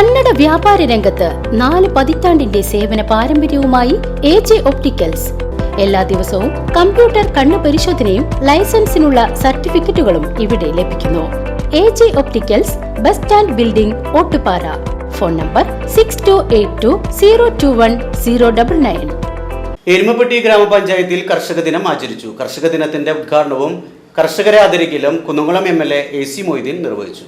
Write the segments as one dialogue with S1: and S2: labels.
S1: കന്നഡ വ്യാപാര രംഗത്ത് നാല് പതിറ്റാണ്ടിന്റെ സേവന പാരമ്പര്യവുമായി എ ജെ ഒപ്റ്റിക്കൽസ്. എല്ലാ ദിവസവും കമ്പ്യൂട്ടർ കണ്ണു പരിശോധനയും ലൈസൻസിനുള്ള സർട്ടിഫിക്കറ്റുകളും ഇവിടെ ലഭിക്കുന്നു. A J opticals bus stand building Ottupara. Phone number six two eight two zero two one zero double nine
S2: Erumappetty ഗ്രാമപഞ്ചായത്തിൽ കർഷക ദിനം ആചരിച്ചു. കർഷക ദിനത്തിന്റെ ഉദ്ഘാടനവും കർഷകരെ ആദരിക്കലും Kunnamkulam M L A C Moideen നിർവഹിച്ചു.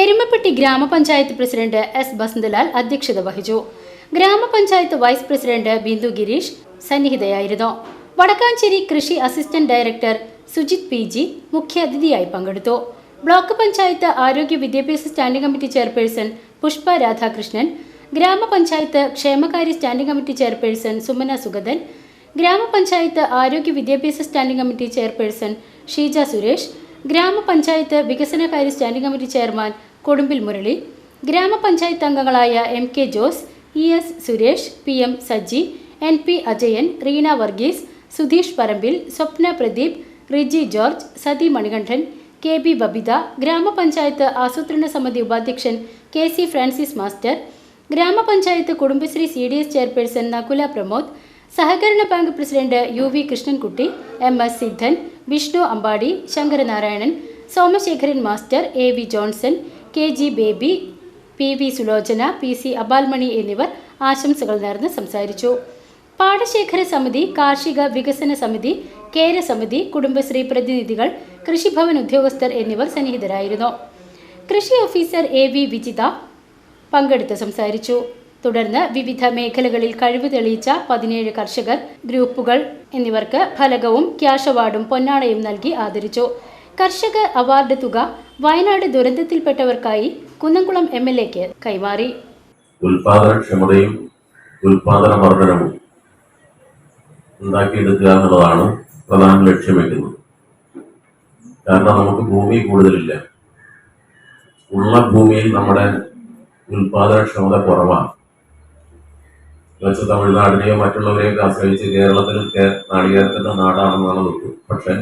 S1: എരുമപ്പെട്ടി ഗ്രാമപഞ്ചായത്ത് പ്രസിഡന്റ് എസ് ബസന്തലാൽ അധ്യക്ഷത വഹിച്ചു. ഗ്രാമപഞ്ചായത്ത് വൈസ് പ്രസിഡന്റ് ബിന്ദു ഗിരീഷ് സന്നിഹിതയായിരുന്നു. വടക്കാഞ്ചേരി കൃഷി assistant director Sujith P G മുഖ്യാതിഥിയായി പങ്കെടുത്തു. ബ്ലോക്ക് പഞ്ചായത്ത് ആരോഗ്യ വിദ്യാഭ്യാസ standing committee chairperson Pushpa Radhakrishnan gramapanchayat ക്ഷേമകാര്യ standing committee chairperson Sumana Sugathan gramapanchayat ആരോഗ്യ വിദ്യാഭ്യാസ standing committee chairperson Sheeja Suresh gramapanchayat വികസനകാര്യ standing committee chairman Kodumbil Murali gramapanchayat അംഗങ്ങളായ M K Jose E S Suresh P M Sajji N P Ajayan Reena Varghese Sudheesh Parambil Swapna Pradeep Riji George Sathi Manikandan K B Babitha gramapanchayat ആസൂത്രണ സമിതി ഉപാധ്യക്ഷൻ K C Francis master gramapanchayat Kudumbashree C D S chairperson Nakula Pramod സഹകരണ bank president U V Krishnankutty M S Siddhan Vishnu Ambadi Sankaranarayanan Somasekharan master A V Johnson K G Baby P V Sulochana P C Abalmani എന്നിവർ ആശംസകൾ നേർന്ന് സംസാരിച്ചു. പാടശേഖര സമിതി കാർഷിക വികസന സമിതി കേര സമിതി കുടുംബശ്രീ പ്രതിനിധികൾ കൃഷിഭവൻ ഉദ്യോഗസ്ഥർ എന്നിവർ സന്നിഹിതരായിരുന്നു. കൃഷി ഓഫീസർ എ വി വിജിത പങ്കെടുത്ത് സംസാരിച്ചു. തുടർന്ന് വിവിധ മേഖലകളിൽ കഴിവ് തെളിയിച്ച പതിനേഴ് കർഷകർ ഗ്രൂപ്പുകൾ എന്നിവർക്ക് ഫലകവും ക്യാഷ് അവാർഡും പൊന്നാടയും നൽകി ആദരിച്ചു. കർഷക അവാർഡ് തുക വയനാട് ദുരന്തത്തിൽപ്പെട്ടവർക്കായി കുന്നംകുളം എം എൽ എക്ക് കൈമാറി.
S3: ഉൽപാദനക്ഷമതയും ഉൽപാദന വർധനവും ഉണ്ടാക്കിയെടുക്കുക എന്നുള്ളതാണ് പ്രധാന ലക്ഷ്യം വയ്ക്കുന്നത് കാരണം നമുക്ക് ഭൂമി കൂടുതലില്ല. ഉള്ള ഭൂമിയിൽ നമ്മുടെ ഉൽപാദനക്ഷമത കുറവാണ്. വെച്ച് തമിഴ്നാടിനെയോ മറ്റുള്ളവരെയൊക്കെ ആശ്രയിച്ച് കേരളത്തിൽ നാളികേരത്തിന്റെ നാടാണെന്നാണ് നോക്കുന്നത് പക്ഷെ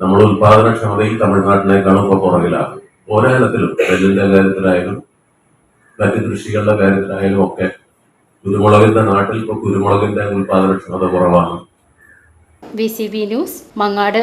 S3: നമ്മുടെ ഉൽപാദനക്ഷമതയിൽ തമിഴ്നാട്ടിനേക്കാളും ഇപ്പോൾ പുറകിലാണ്. ഓരോ ഇനത്തിലും നെല്ലിന്റെ കാര്യത്തിലായാലും മറ്റ് കൃഷികളുടെ കാര്യത്തിലായാലും ഒക്കെ കുരുമുളകിന്റെ നാട്ടിൽ ഇപ്പോൾ കുരുമുളകിന്റെ ഉൽപാദനക്ഷമത കുറവാണ്.
S1: B C B news Mangad.